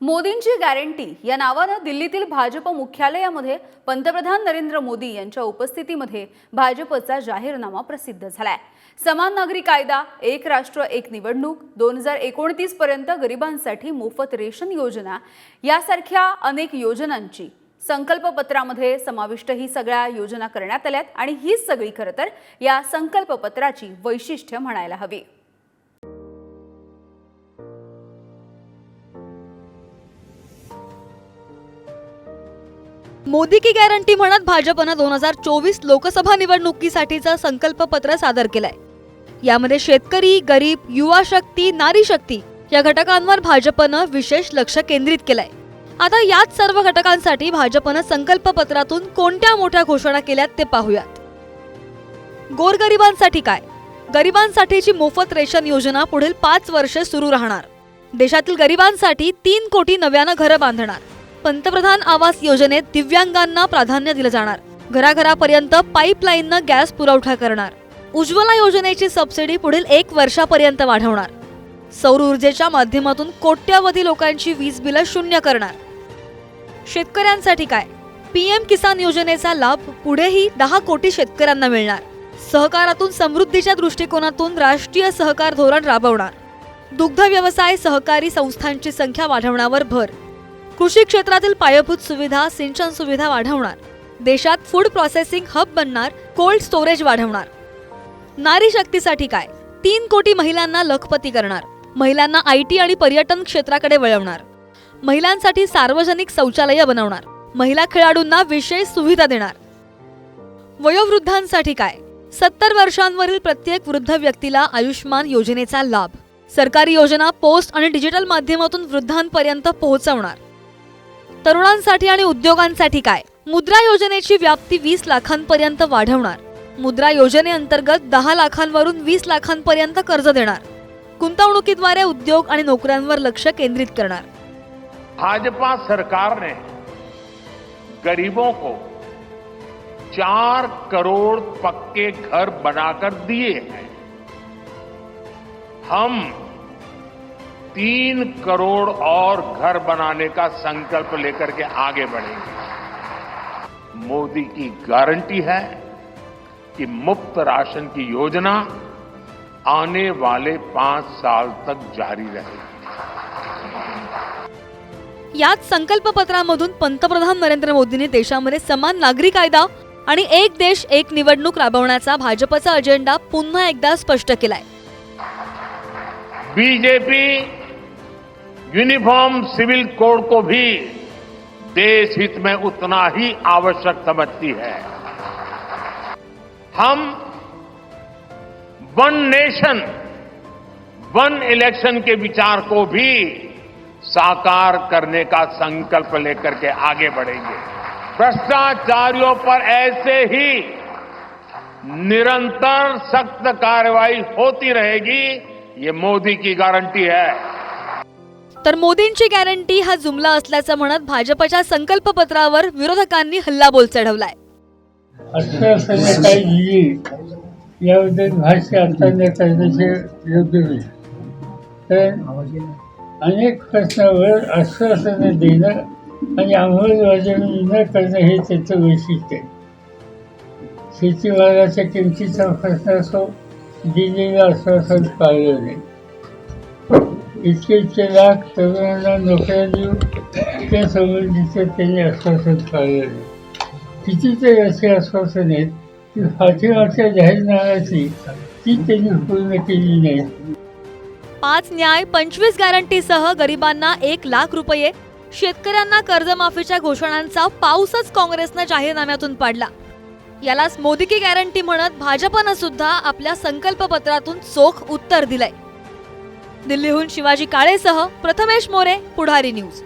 मोदींची गॅरंटी या नावानं दिल्लीतील भाजप मुख्यालयामध्ये पंतप्रधान नरेंद्र मोदी यांच्या उपस्थितीमध्ये भाजपचा जाहीरनामा प्रसिद्ध झालाय. समान नागरी कायदा एक राष्ट्र एक निवडणूक दोन हजार एकोणतीस पर्यंत गरिबांसाठी मोफत रेशन योजना यासारख्या अनेक योजनांची संकल्पपत्रामध्ये समाविष्ट ही सगळ्या योजना करण्यात आल्यात आणि हीच सगळी खरं तर या संकल्पपत्राची वैशिष्ट्य म्हणायला हवी. मोदी की गॅरंटी म्हणत भाजपनं दोन हजार चोवीस लोकसभा निवडणुकीसाठीचं संकल्पपत्र सादर केलंय. यामध्ये शेतकरी गरीब युवा शक्ती नारी शक्ती या घटकांवर भाजपनं विशेष लक्ष केंद्रित केलंय. आता याच सर्व घटकांसाठी भाजपनं संकल्पपत्रातून कोणत्या मोठ्या घोषणा केल्यात ते पाहूयात. गोरगरिबांसाठी काय? गरिबांसाठीची मोफत रेशन योजना पुढील पाच वर्षे सुरू राहणार. देशातील गरिबांसाठी तीन कोटी नव्यानं घरं बांधणार. पंतप्रधान आवास योजनेत दिव्यांगांना प्राधान्य दिलं जाणार. घराघरापर्यंत पाईपलाईननं गॅस पुरवठा करणार. उज्ज्वला योजनेची सबसिडी पुढील एक वर्षापर्यंत वाढवणार. सौर ऊर्जेच्या माध्यमातून कोट्यावधी लोकांची वीज बिलं शून्य करणार. शेतकऱ्यांसाठी काय? पीएम किसान योजनेचा लाभ पुढेही दहा कोटी शेतकऱ्यांना मिळणार. सहकारातून समृद्धीच्या दृष्टिकोनातून राष्ट्रीय सहकार धोरण राबवणार. दुग्ध व्यवसाय सहकारी संस्थांची संख्या वाढवण्यावर भर. कृषी क्षेत्रातील पायाभूत सुविधा सिंचन सुविधा वाढवणार. देशात फूड प्रोसेसिंग हब बनणार कोल्ड स्टोरेज वाढवणार. नारी शक्तीसाठी काय? तीन कोटी महिलांना लखपती करणार. महिलांना आय टी आणि पर्यटन क्षेत्राकडे वळवणार. महिलांसाठी सार्वजनिक शौचालय बनवणार. महिला खेळाडूंना विशेष सुविधा देणार. वयोवृद्धांसाठी काय? सत्तर वर्षांवरील प्रत्येक वृद्ध व्यक्तीला आयुष्मान योजनेचा लाभ. सरकारी योजना पोस्ट आणि डिजिटल माध्यमातून वृद्धांपर्यंत पोहोचवणार. तरुणांसाठी आणि उद्योगांसाठी काय? मुद्रा योजनेची व्याप्ती वीस लाखांपर्यंत वाढवणार. मुद्रा योजनेअंतर्गत दहा लाखांवरून वीस लाखांपर्यंत कर्ज देणार. गुंतवणुकीद्वारे उद्योग आणि नोकऱ्यांवर लक्ष केंद्रित करणार. भाजपा सरकार ने गरीबों को चार करोड़ पक्के घर बनाकर दिए हैं। हम तीन करोड़ और घर बनाने का संकल्प लेकर के आगे बढ़ेंगे। मोदी की गारंटी है कि मुफ्त राशन की योजना आने वाले पांच साल तक जारी रहेगी। याच संकल्पपत्रामधून पंतप्रधान नरेंद्र मोदींनी देशामध्ये समान नागरी कायदा आणि एक देश एक निवडणूक राबवण्याचा भाजपचा अजेंडा पुन्हा एकदा स्पष्ट केलाय. बीजेपी यूनिफॉर्म सिविल कोड को भी देश हित में उतना ही आवश्यक समझती है। हम वन नेशन, वन इलेक्शन के विचार को भी साकार करने का संकल्प लेकर के आगे बढ़ेंगे। भ्रष्टाचारियों पर ऐसे ही निरंतर सख्त कार्रवाई होती रहेगी, ये मोदी की गारंटी है। तर मोदींची गॅरंटी हा जुमला असल्याचं म्हणत भाजपच्या संकल्पपत्रावर विरोधकांनी हल्लाबोल चढवलाय. अनेक प्रश्नावर आश्वासनं देणं आणि अंमलबजावणी न करणं हे त्याचं वैशिष्ट्य आहे. शेतीमालाच्या किमतीचा प्रश्न असो दिलेलं आश्वासन पाळलं नाही. इतके इतके लाख तरुणांना नोकऱ्या देऊ त्या संबंधीचं त्यांनी आश्वासन काढलेलं कितीतरी असे आश्वासन आहेत की फाटीमागच्या जाहीरनाम्याची ती त्यांनी पूर्ण केली नाही. पाच न्याय पंचवीस गॅरंटीसह गरिबांना एक लाख रुपये. शेतकऱ्यांना कर्जमाफीच्या घोषणांचा पाऊसच काँग्रेसनं जाहीरनाम्यातून पाडला. यालाच मोदी की गॅरंटी म्हणत भाजपनं सुद्धा आपल्या संकल्पपत्रातून चोख उत्तर दिलंय. दिल्लीहून शिवाजी काळेसह प्रथमेश मोरे पुढारी न्यूज.